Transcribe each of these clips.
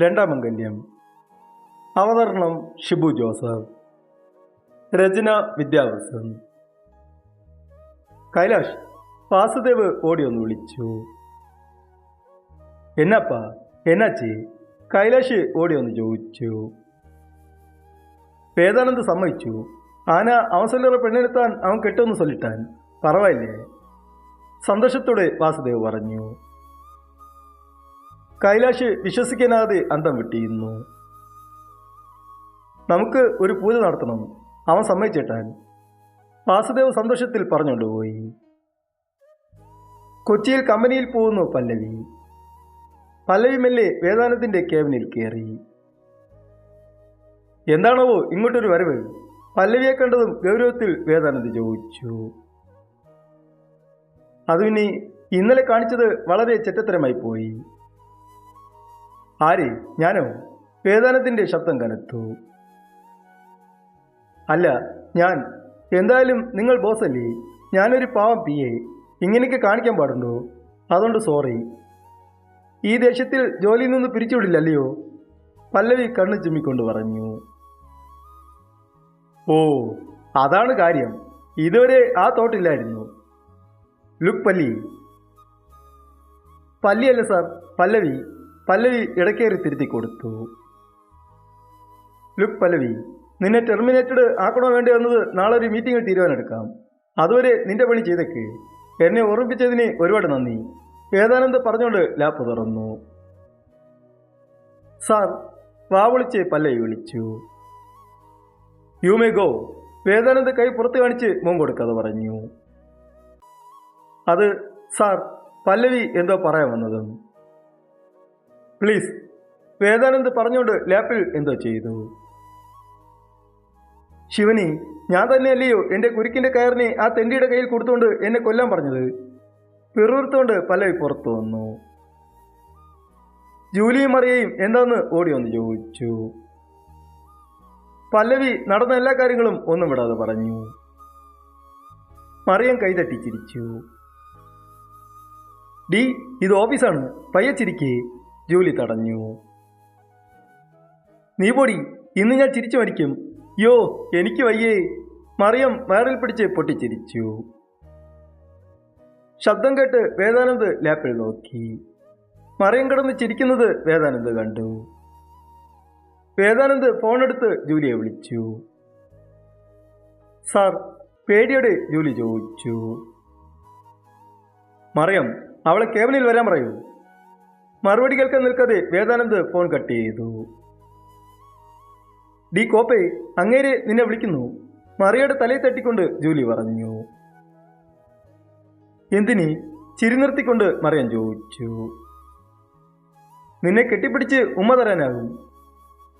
രണ്ടാമംഗല്യം അവതരണം ഷിബു ജോസഫ് രചന വിദ്യാഭ്യാസം കൈലാഷ് വാസുദേവ് ഓടി ഒന്ന് വിളിച്ചു. എന്നാപ്പ എന്നാച്ചി? കൈലാഷ് ഓടി ഒന്ന് ചോദിച്ചു. വേദാനന്ദ് സമ്മതിച്ചു. ആന അവൻ സൊല്ലറ പെണ്ണെടുത്താൻ അവൻ കെട്ടുമെന്ന് സൊല്ലിട്ടാൻ പറവായില്ലേ സന്തോഷത്തോടെ വാസുദേവ് പറഞ്ഞു. കൈലാഷ് വിശ്വസിക്കാനാതെ അന്തം വിട്ടിരുന്നു. നമുക്ക് ഒരു പൂജ നടത്തണം. അവൻ സമ്മതിച്ചേട്ടാൻ വാസുദേവ് സന്തോഷത്തിൽ പറഞ്ഞുകൊണ്ടുപോയി കൊച്ചിയിൽ കമ്പനിയിൽ പോകുന്നു പല്ലവി. പല്ലവി മെല്ലെ വേദാനത്തിന്റെ കേവനിൽ കയറി എന്താണാവോ ഇങ്ങോട്ടൊരു വരവ്? പല്ലവിയെ കണ്ടതും ഗൗരവത്തിൽ വേദാനന്ദ ചോദിച്ചു. അതുവിനി ഇന്നലെ കാണിച്ചത് വളരെ ചെറ്റത്തരമായി പോയി. ആര്? ഞാനോ? വേദനത്തിന്റെ ശബ്ദം കനത്തു. അല്ല ഞാൻ. എന്തായാലും നിങ്ങൾ ബോസല്ലേ? ഞാനൊരു പാവം പി എ. ഇങ്ങനെയൊക്കെ കാണിക്കാൻ പാടുണ്ടോ? അതുകൊണ്ട് സോറി. ഈ ദേശത്തിൽ ജോലിയിൽ നിന്ന് പിരിച്ചുവിടില്ലല്ലയോ? പല്ലവി കണ്ണു ചുമ്മിക്കൊണ്ട് പറഞ്ഞു. ഓ അതാണ് കാര്യം. ഇതുവരെ ആ തോട്ടില്ലായിരുന്നു. ലുക്ക് പല്ലി. പല്ലിയല്ല സാർ പല്ലവി. പല്ലവി ഇടക്കേറി തിരുത്തി കൊടുത്തു. ലുക്ക് പല്ലവി നിന്നെ ടെർമിനേറ്റഡ് ആക്കണോ വേണ്ടി വന്നത് നാളെ ഒരു മീറ്റിംഗിൽ തീരുമാനമെടുക്കാം. അതുവരെ നിന്റെ പണി ചെയ്തേക്ക്. എന്നെ ഓർമ്മിപ്പിച്ചതിന് ഒരുപാട് നന്ദി. വേദാനന്ദ് പറഞ്ഞുകൊണ്ട് ലാപ്പ് തുറന്നു. സാർ വാവിളിച്ച് പല്ലവി വിളിച്ചു. യു മേ ഗോ വേദാനന്ദ് കൈ പുറത്ത് കാണിച്ച് മുൻ കൊടുക്കാതെ പറഞ്ഞു. അത് സാർ പല്ലവി എന്തോ പറയാൻ വന്നതും പ്ലീസ് വേദാനന്ദ് പറഞ്ഞുകൊണ്ട് ലാപ്പിൽ എന്തോ ചെയ്തു. ശിവനി ഞാൻ തന്നെയല്ലയോ എന്റെ കുരുക്കിന്റെ കയറിനെ ആ തെണ്ടിയുടെ കയ്യിൽ കൊടുത്തുകൊണ്ട് എന്നെ കൊല്ലാൻ പറഞ്ഞത്? പിറുവിർത്തുകൊണ്ട് പല്ലവി പുറത്തു വന്നു. ജൂലിയും മറിയയും എന്താന്ന് ഓടി വന്ന് ചോദിച്ചു. പല്ലവി നടന്ന എല്ലാ കാര്യങ്ങളും ഒന്നും വിടാതെ പറഞ്ഞു. മറിയം കൈതട്ടി ചിരിച്ചു. ഡി ഇത് ഓഫീസാണ്. പയ്യച്ചിരിക്കേ ജൂലി തടഞ്ഞു. നീ പൊടി ഇന്ന് ഞാൻ ചിരിച്ചു മരിക്കും യോ എനിക്ക് വയ്യേ. മറിയം വയറിൽ പിടിച്ച് പൊട്ടിച്ചിരിച്ചു. ശബ്ദം കേട്ട് വേദാനന്ദ് ലാപ്പിൽ നോക്കി. മറിയം കിടന്ന് ചിരിക്കുന്നത് വേദാനന്ദ് കണ്ടു. വേദാനന്ദ് ഫോണെടുത്ത് ജൂലിയെ വിളിച്ചു. സാർ പേടിയോടെ ജൂലി ചോദിച്ചു. മറിയം അവളെ കേബിനിൽ വരാൻ പറയൂ. മറുപടി കേൾക്കാൻ നിൽക്കാതെ വേദാനന്ദ് ഫോൺ കട്ട് ചെയ്തു. ഡി കോപ്പെ അങ്ങേരെ നിന്നെ വിളിക്കുന്നു. മറിയയുടെ തലയിൽ തട്ടിക്കൊണ്ട് ജൂലി പറഞ്ഞു. എന്തിനി? ചിരി നിർത്തിക്കൊണ്ട് മറിയാൻ ചോദിച്ചു. നിന്നെ കെട്ടിപ്പിടിച്ച് ഉമ്മ തരാനാകും.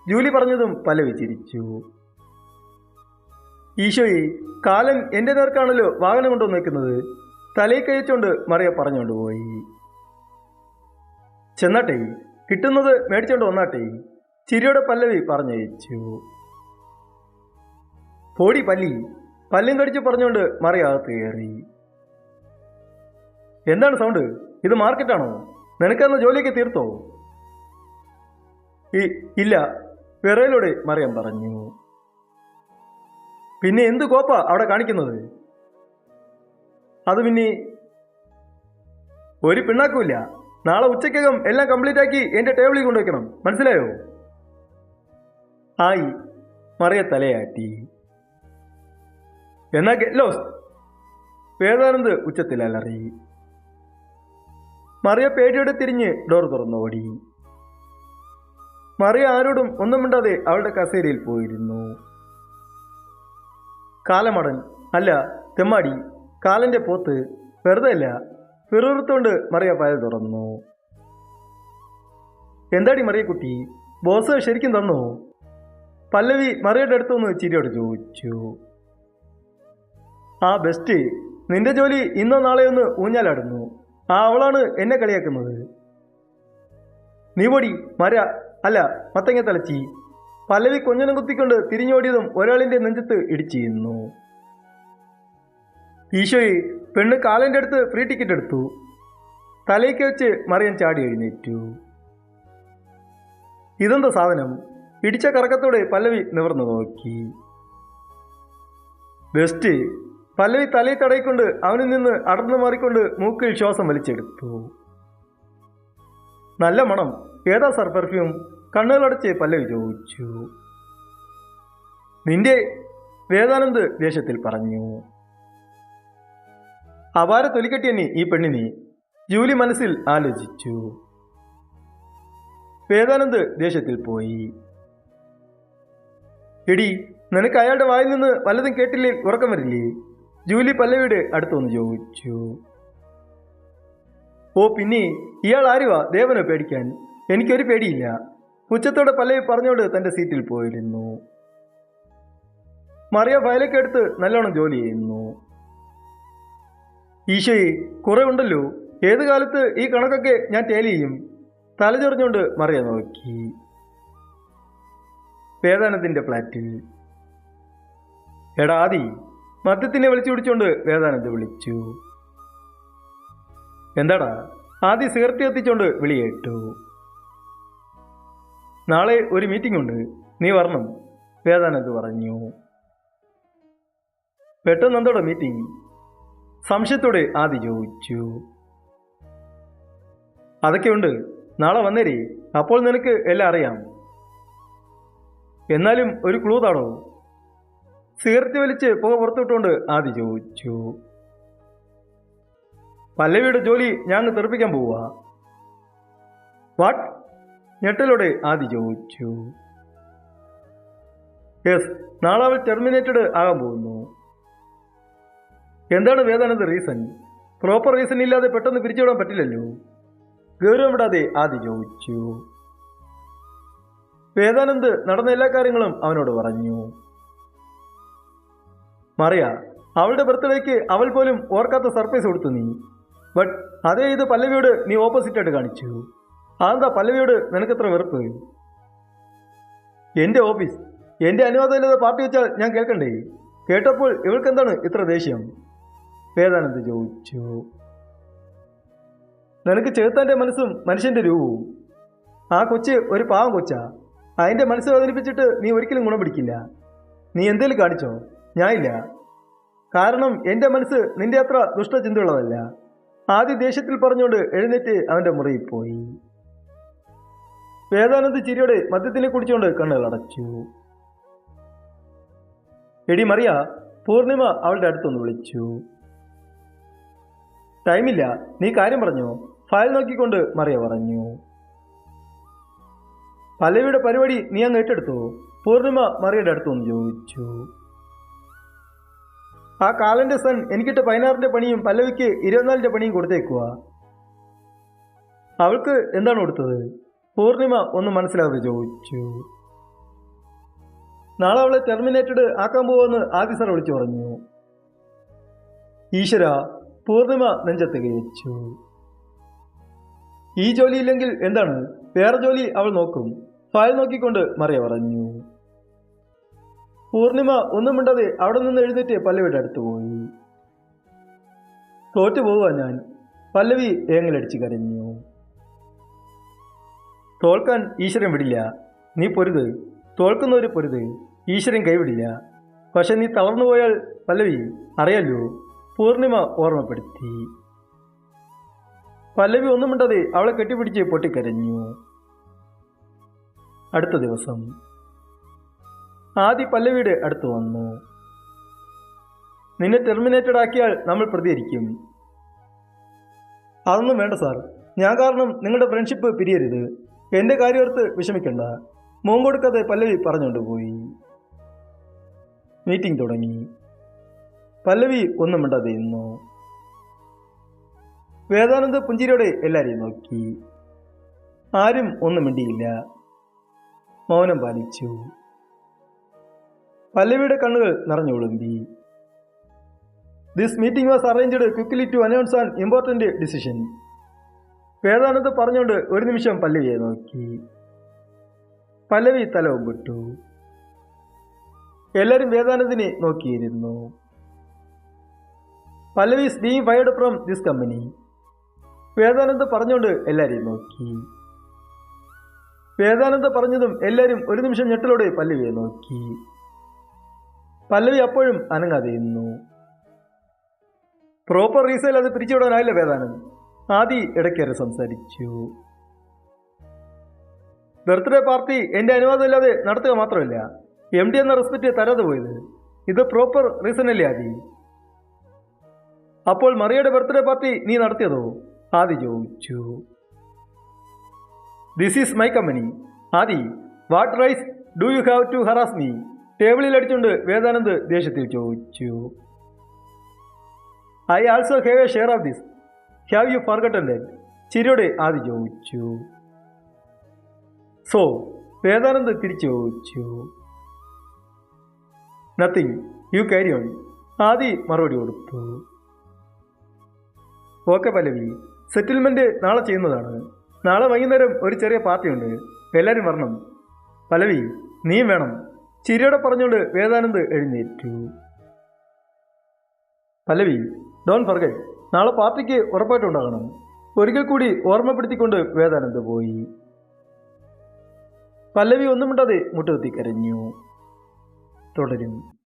ജൂലി പറഞ്ഞതും പലവി ചിരിച്ചു ഈശോയെ കാലം എന്റെ നേർക്കാണല്ലോ വാഹനം കൊണ്ടുവന്നേക്കുന്നത്. തലയിൽ കഴിച്ചുകൊണ്ട് മറിയ പറഞ്ഞുകൊണ്ട് പോയി. ചെന്നാട്ടെ. കിട്ടുന്നത് മേടിച്ചോണ്ട് വന്നാട്ടെ. ചിരിയുടെ പല്ലവി പറഞ്ഞയച്ചു. പോടി പല്ലി പല്ലും കടിച്ച് പറഞ്ഞുകൊണ്ട് മറിയാകത്ത് കയറി. എന്താണ് സൗണ്ട്? ഇത് മാർക്കറ്റാണോ? നിനക്കന്ന് ജോലിയൊക്കെ തീർത്തോ? ഇല്ല വിറയിലൂടെ മറിയം പറഞ്ഞു. പിന്നെ എന്ത് കോപ്പ അവിടെ കാണിക്കുന്നത്? അത് പിന്നെ ഒരു പിണ്ണാക്കുമില്ല. നാളെ ഉച്ചയ്ക്കകം എല്ലാം കംപ്ലീറ്റ് ആക്കി എന്റെ ടേബിളിൽ കൊണ്ടുവയ്ക്കണം. മനസ്സിലായോ? ആയി. മറിയ തലയാട്ടി. എന്നാ ലോസ് വേദാനന്ദ് ഉച്ചത്തിൽ അലറി മറിയ പേടിയോടെ തിരിഞ്ഞ് ഡോർ തുറന്നു ഓടി മറിയ ആരോടും ഒന്നും മിണ്ടാതെ അവളുടെ കസേരയിൽ പോയിരുന്നു. കാലമടൻ അല്ല തെമ്മാടി കാലന്റെ പോത്ത് വെറുതെ അല്ല പിറുത്തുകൊണ്ട് മറിയ പായ തുറന്നു. എന്താടി മറിയ കുട്ടി? ബോസ് ശരിക്കും തന്നു? പല്ലവി മറിയുടെ അടുത്തുനിന്ന് ചിരിയോട് ചോദിച്ചു. ആ ബെസ്റ്റ്. നിന്റെ ജോലി ഇന്നോ നാളെ ഒന്ന് ഊഞ്ഞാലാടുന്നു. ആ അവളാണ് എന്നെ കളിയാക്കുന്നത്. നീ മര അല്ല മത്തങ്ങ തലച്ചി. പല്ലവി കൊഞ്ഞനം കുത്തിക്കൊണ്ട് തിരിഞ്ഞോടിയതും ഒരാളിന്റെ നെഞ്ചത്ത് ഇടിച്ചിരുന്നു. ഈശോയെ പെണ്ണ് കാലന്റെ അടുത്ത് ഫ്രീ ടിക്കറ്റ് എടുത്തു. തലയ്ക്ക് വെച്ച് മറിയൻ ചാടി എഴുന്നേറ്റു. ഇതെന്താ സാധനം? ഇടിച്ച കറക്കത്തോടെ പല്ലവി നിവർന്നു നോക്കി. ബെസ്റ്റ് പല്ലവി തലയിൽ തടയിക്കൊണ്ട് അവനിൽ നിന്ന് അടർന്നു മാറിക്കൊണ്ട് മൂക്കിൽ ശ്വാസം വലിച്ചെടുത്തു. നല്ല മണം. ഏതാ സാർ പെർഫ്യൂം കണ്ണുകളടച്ച് പല്ലവി ചോദിച്ചു. നിന്റെ വേദാനന്ദ് ദേശത്തിൽ പറഞ്ഞു. അപാര തൊലിക്കെട്ടിയന്നെ ഈ പെണ്ണിനെ ജൂലി മനസ്സിൽ ആലോചിച്ചു. വേദാനന്ദ് ദേഷ്യത്തിൽ പോയി. എടി നിനക്ക് അയാളുടെ വായിൽ നിന്ന് വല്ലതും കേട്ടില്ലേ? ഉറക്കം വരില്ലേ? ജൂലി പല്ലവിയുടെ അടുത്തൊന്ന് ചോദിച്ചു. ഓ പിന്നെ ഇയാൾ ആരുവാ? ദേവനെ പേടിക്കാൻ. എനിക്കൊരു പേടിയില്ല. ഉച്ചത്തോടെ പല്ലവി പറഞ്ഞോട് തന്റെ സീറ്റിൽ പോയിരുന്നു. മറിയ ഫയലൊക്കെ എടുത്ത് നല്ലോണം ജോലി ചെയ്യുന്നു. ഈശോയെ കുറെ ഉണ്ടല്ലോ. ഏത് കാലത്ത് ഈ കണക്കൊക്കെ ഞാൻ ടേലി ചെയ്യും? തലചെറിഞ്ഞുകൊണ്ട് മറിയ നോക്കി. വേദാനത്തിന്റെ ഫ്ലാറ്റിൽ. എടാ ആദി മദ്യത്തിനെ വിളിച്ചു പിടിച്ചുകൊണ്ട് വേദാനന്ദ് വിളിച്ചു. എന്താടാ? ആദ്യ സിഗരറ്റ് കത്തിച്ചുകൊണ്ട് വിളിയേട്ടു നാളെ ഒരു മീറ്റിംഗ് ഉണ്ട്. നീ വരണം വേദാനന്ദ് പറഞ്ഞു. പെട്ടെന്ന് എന്തോടാ മീറ്റിംഗ് സംശയത്തോടെ ആദി ചോദിച്ചു. അതൊക്കെയുണ്ട്. നാളെ വന്നേരി. അപ്പോൾ നിനക്ക് എല്ലാം അറിയാം. എന്നാലും ഒരു ക്ലൂ താണോ? സിഗരറ്റ് വലിച്ച് പുക പുറത്തുവിട്ടുകൊണ്ട് ആദ്യം ചോദിച്ചു. പല്ലവിയുടെ ജോലി ഞാൻ തെറുപ്പിക്കാൻ പോവാ. വാട്ട് ഞെട്ടലോടെ ആദി ചോദിച്ചു. യെസ് നാളെ അവൾ ടെർമിനേറ്റഡ് ആകാൻ പോകുന്നു. എന്താണ് വേദാനന്ദ റീസൺ പ്രോപ്പർ റീസൺ ഇല്ലാതെ പെട്ടെന്ന് പിരിച്ചുവിടാൻ പറ്റില്ലല്ലോ. ഗൗരവം വിടാതെ ആദി ചോദിച്ചു. വേദാനന്ദ് നടന്ന എല്ലാ കാര്യങ്ങളും അവനോട് പറഞ്ഞു. മറിയ അവളുടെ ബർത്ത്ഡേക്ക് അവൾ പോലും ഓർക്കാത്ത സർപ്രൈസ് കൊടുത്തു നീ. ബട്ട് അതേ ഇത് പല്ലവിയോട് നീ ഓപ്പോസിറ്റ് ആയിട്ട് കാണിച്ചു. അതെന്താ പല്ലവിയോട് നിനക്കെത്ര വെറുപ്പ്? എന്റെ ഓഫീസ് എന്റെ അനുവാദമില്ലാതെ പാർട്ടി വെച്ചാൽ ഞാൻ കേൾക്കണ്ടേ? കേട്ടപ്പോൾ ഇവൾക്കെന്താണ് ഇത്ര ദേഷ്യം? വേദാനന്ദ് ചോദിച്ചു? നിനക്ക് ചേർത്താന്റെ മനസ്സും മനുഷ്യന്റെ രൂപവും. ആ കൊച്ച് ഒരു പാവം കൊച്ചാ. അതിന്റെ മനസ്സ് വേദനിപ്പിച്ചിട്ട് നീ ഒരിക്കലും ഗുണം പിടിക്കില്ല. നീ എന്തേലും കാണിച്ചോ? ഞാനില്ല. കാരണം എന്റെ മനസ്സ് നിന്റെ അത്ര ദുഷ്ടചിന്തയുള്ളതല്ല. ആദ്യ ദേഷ്യത്തിൽ പറഞ്ഞുകൊണ്ട് എഴുന്നേറ്റ് അവന്റെ മുറിയിൽ പോയി. വേദാനന്ദ് ചിരിയോടെ മദ്യത്തിനെ കുടിച്ചുകൊണ്ട് കണ്ണുകൾ അടച്ചു എടി മറിയ പൂർണിമ അവളുടെ അടുത്തൊന്ന് വിളിച്ചു. ടൈമില്ല. നീ കാര്യം പറഞ്ഞു? ഫയൽ നോക്കിക്കൊണ്ട് മറിയ പറഞ്ഞു. പല്ലവിയുടെ പരിപാടി നീ അങ്ങ് ഏറ്റെടുത്തു? പൂർണിമ മറിയുടെ അടുത്തൊന്ന് ചോദിച്ചു. ആ കാലന്റെ സൺ എനിക്കിട്ട് പതിനാറിന്റെ പണിയും പല്ലവിക്ക് ഇരുപത്തിനാലിന്റെ പണിയും കൊടുത്തേക്കുക അവൾക്ക് എന്താണ് കൊടുത്തത്? പൂർണിമ ഒന്ന് മനസ്സിലാതെ ചോദിച്ചു. നാളെ അവളെ ടെർമിനേറ്റഡ് ആക്കാൻ പോവെന്ന് ആദ്യ സാർ വിളിച്ചു പറഞ്ഞു. ഈശ്വര പൂർണിമ നെഞ്ചത്ത് കയച്ചു ഈ ജോലിയില്ലെങ്കിൽ എന്താണ്? വേറെ ജോലി അവൾ നോക്കും. ഫയൽ നോക്കിക്കൊണ്ട് മറിയ പറഞ്ഞു. പൂർണിമ ഒന്നും മിണ്ടാതെ അവിടെ നിന്ന് എഴുന്നേറ്റ് പല്ലവിയുടെ അടുത്ത് പോയി. തോറ്റു പോവുക ഞാൻ. പല്ലവി ഏങ്ങലടിച്ച് കരഞ്ഞു. തോൽക്കാൻ ഈശ്വരൻ വിടില്ല. നീ പൊരുത്. തോൽക്കുന്നവര് പൊരുത്. ഈശ്വരൻ കൈവിടില്ല. പക്ഷെ നീ തളർന്നു പോയാൽ പല്ലവി അറിയാലോ? പൂർണിമ ഓർമ്മപ്പെടുത്തി. പല്ലവി ഒന്നും മിണ്ടാതെ അവളെ കെട്ടിപ്പിടിച്ച് പൊട്ടിക്കരഞ്ഞു. അടുത്ത ദിവസം ആദി പല്ലവിയുടെ അടുത്ത് വന്നു. നിന്നെ ടെർമിനേറ്റഡ് ആക്കിയാൽ നമ്മൾ പ്രതികരിക്കും. അതൊന്നും വേണ്ട സാർ. ഞാൻ കാരണം നിങ്ങളുടെ ഫ്രണ്ട്ഷിപ്പ് പിരിയരുത്. എന്റെ കാര്യോർത്ത് വിഷമിക്കണ്ട. മോങ്കൊടുക്കാതെ പല്ലവി പറഞ്ഞുകൊണ്ട് പോയി. മീറ്റിംഗ് തുടങ്ങി. പല്ലവി ഒന്നും മിണ്ടാതിരുന്നു വേദാനന്ദ പുഞ്ചിരിയോടെ എല്ലാരെയും നോക്കി. ആരും ഒന്നും മിണ്ടിയില്ല. മൗനം പാലിച്ചു. പല്ലവിയുടെ കണ്ണുകൾ നിറഞ്ഞു നിറഞ്ഞൊളുമ്പി this meeting was arranged quickly to announce an important decision Vedananda പറഞ്ഞുകൊണ്ട് ഒരു നിമിഷം പല്ലവിയെ നോക്കി. പല്ലവി തല ഒമ്പിട്ടു. എല്ലാവരും വേദാനന്ദിനെ നോക്കിയിരുന്നു. Pallavi is being fired from this company Vedananda പറഞ്ഞുകൊണ്ട് എല്ലാവരെയും നോക്കി. വേദാനന്ദ പറഞ്ഞതും എല്ലാവരും ഒരു നിമിഷം ഞെട്ടലോടെ പല്ലവിയെ നോക്കി. പല്ലവി അപ്പോഴും അനങ്ങാതെ നിന്നു. പ്രോപ്പർ റീസെയിൽ അത് പിരിച്ചുവിടാനായില്ല വേദാനന്ദ്. ആദി ഇടയ്ക്കേറെ സംസാരിച്ചു. ബർത്ത്ഡേ പാർട്ടി എന്റെ അനുവാദമില്ലാതെ നടത്തുക മാത്രമല്ല എം ഡി എന്ന റെസ്പെക്റ്റ് തരാതെ പോയത്. ഇത് പ്രോപ്പർ റീസൺ അല്ലേ ആദി? അപ്പോൾ മറിയയുടെ ബർത്ത്ഡേ പാർട്ടി നീ നടത്തിയതോ? ആദി ചോദിച്ചു. This is my company Adi what rights do you have to harass me ടേബിളിൽ അടിച്ചുകൊണ്ട് വേദാനന്ദ് ദേഷ്യത്തിൽ ചോദിച്ചു. I also have a share of this have you forgotten then ചിരിയോടെ ആദി ചോദിച്ചു. സോ വേദാനന്ദ് തിരിച്ചു ചോദിച്ചു. Nothing you carry on Adi മറുപടി കൊടുത്തു. ഓക്കെ പല്ലവി. സെറ്റിൽമെന്റ് നാളെ ചെയ്യുന്നതാണ്. നാളെ വൈകുന്നേരം ഒരു ചെറിയ പാർട്ടിയുണ്ട് എല്ലാവരും വരണം. പല്ലവി നീ വേണം. ചിരിയോടെ പറഞ്ഞുകൊണ്ട് വേദാനന്ദ് എഴുന്നേറ്റു. പല്ലവി ഡോൺ ഫർഗറ്റ് നാളെ പാർട്ടിക്ക് ഉറപ്പായിട്ടുണ്ടാകണം ഒരിക്കൽ കൂടി ഓർമ്മപ്പെടുത്തിക്കൊണ്ട് വേദാനന്ദ് പോയി. പല്ലവി ഒന്നും മിണ്ടാതെ മുട്ടുകുത്തി കരഞ്ഞു. തുടരും.